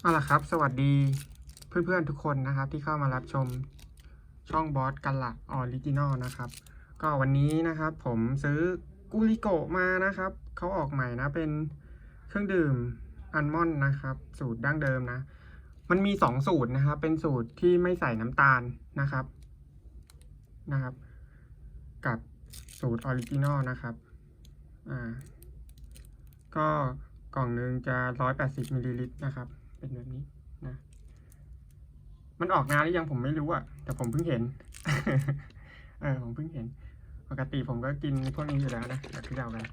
เอาล่ะครับ สวัสดีเพื่อนๆทุกคนนะครับ ที่เข้ามารับชมช่องบอสกันละออริจินอลนะครับ ก็วันนี้นะครับ ผมซื้อกุลิโกะมานะครับเขาออกใหม่นะเป็นเครื่องดื่มอัลมอนด์นะครับ สูตรดั้งเดิมนะ มันมีสองสูตรนะครับ เป็นสูตรที่ไม่ใส่น้ำตาลนะครับนะครับ กับสูตรออริจินอลนะครับอ่าก็กล่องหนึ่งจะร้อยแปดสิบมิลลิลิตรนะครับ เป็นแบบนี้นะ มันออกงานหรือยังผมไม่รู้อะแต่ผมเพิ่งเห็น เออผมเพิ่งเห็น ปกติผมก็กินพวกนี้อยู่แล้วนะแบบที่เรากัน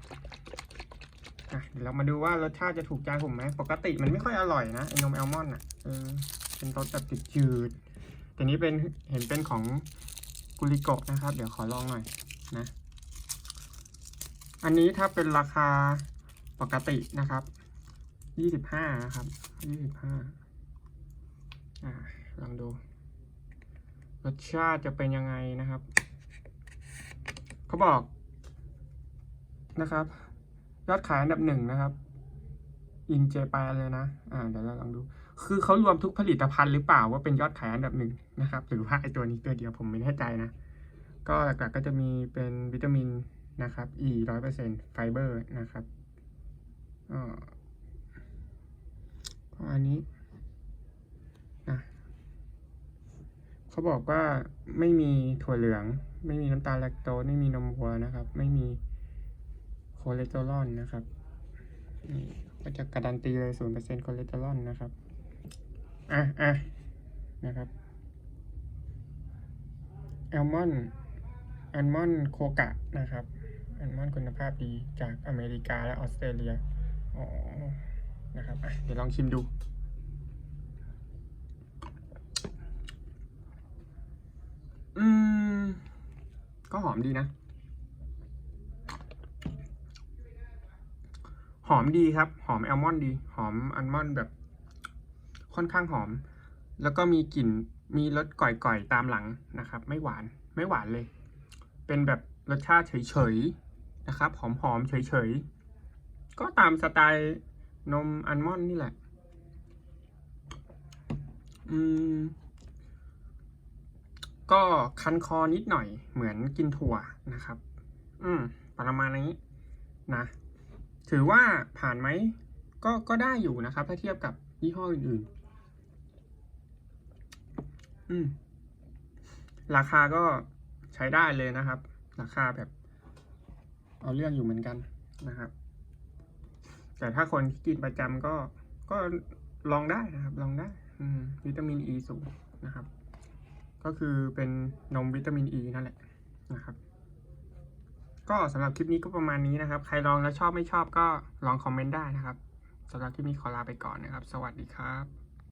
เดี๋ยวเรามาดูว่ารสชาติจะถูกใจผมไหม ปกติมันไม่ค่อยอร่อยนะไอ้นมแอลมอนด์อะเออเป็นรสแบบติดจืด แต่นี้เป็นเห็นเป็นของกุลิโกะนะครับ เดี๋ยวขอลองหน่อยนะ อันนี้ถ้าเป็นราคาปกตินะครับ ยี่สิบห้านะครับยี่สิบห้าอ่าลองดู รสชาติจะเป็นยังไงนะครับ เขาบอกนะครับ ยอดขายอันดับหนึ่งนะครับ อินเจแปเลยนะ อ่า เดี๋ยวเราลองดู คือเขารวมทุกผลิตภัณฑ์หรือเปล่าว่าเป็นยอดขายอันดับหนึ่งนะครับ หรือว่าไอตัวนี้ตัวเดียวผมไม่แน่ใจนะ ก็หลักๆก็จะมีเป็นวิตามินนะครับ E ร้อยเปอร์เซ็นต์ไฟเบอร์นะครับอ่า ประมาณนี้นะเขาบอกว่าไม่มีถั่วเหลือง ไม่มีน้ำตาลแลคโตสไม่มีนมวัวนะครับ ไม่มีคอเลสเตอรอลนะครับนี่ก็จะการันตีเลยศูนย์เปอร์เซ็นต์คอเลสเตอรอลนะครับอะอะนะครับแอลมอนด์อัลมอนโคกะนะครับอัลมอนคุณภาพดีจากอเมริกาและออสเตรเลียอ๋อ นะครับอะเดี๋ยวลองชิมดู อืม ก็หอมดีนะ หอมดีครับ หอมแอลมอนด์ดี หอมอัลมอนด์แบบค่อนข้างหอม แล้วก็มีกลิ่น มีรสก่อยๆ ตามหลังนะครับ ไม่หวาน ไม่หวานเลย เป็นแบบรสชาติเฉยๆ นะครับ หอมๆ เฉยๆ ก็ตามสไตล์ นมอัลมอนด์นี่แหละ อืม ก็คันคอนิดหน่อยเหมือนกินถั่วนะครับ อืม ประมาณนี้นะ ถือว่าผ่านไหม ก็ ก็ได้อยู่นะครับ ถ้าเทียบกับยี่ห้ออื่นๆ อืม ราคาก็ใช้ได้เลยนะครับ ราคาแบบ เอาเรื่องอยู่เหมือนกันนะครับ แต่ถ้าคนที่กินประจำก็ก็ลองได้นะครับ ลองได้อืวิตามินอ e ีสูงนะครับ ก็คือเป็นนมวิตามินอ e ีนั่นแหละนะครับ ก็สำหรับคลิปนี้ก็ประมาณนี้นะครับ ใครลองแล้วชอบไม่ชอบก็ลองคอมเมนต์ได้นะครับสำหรับคลิปนี้ขอลาไปก่อนนะครับ สวัสดีครับ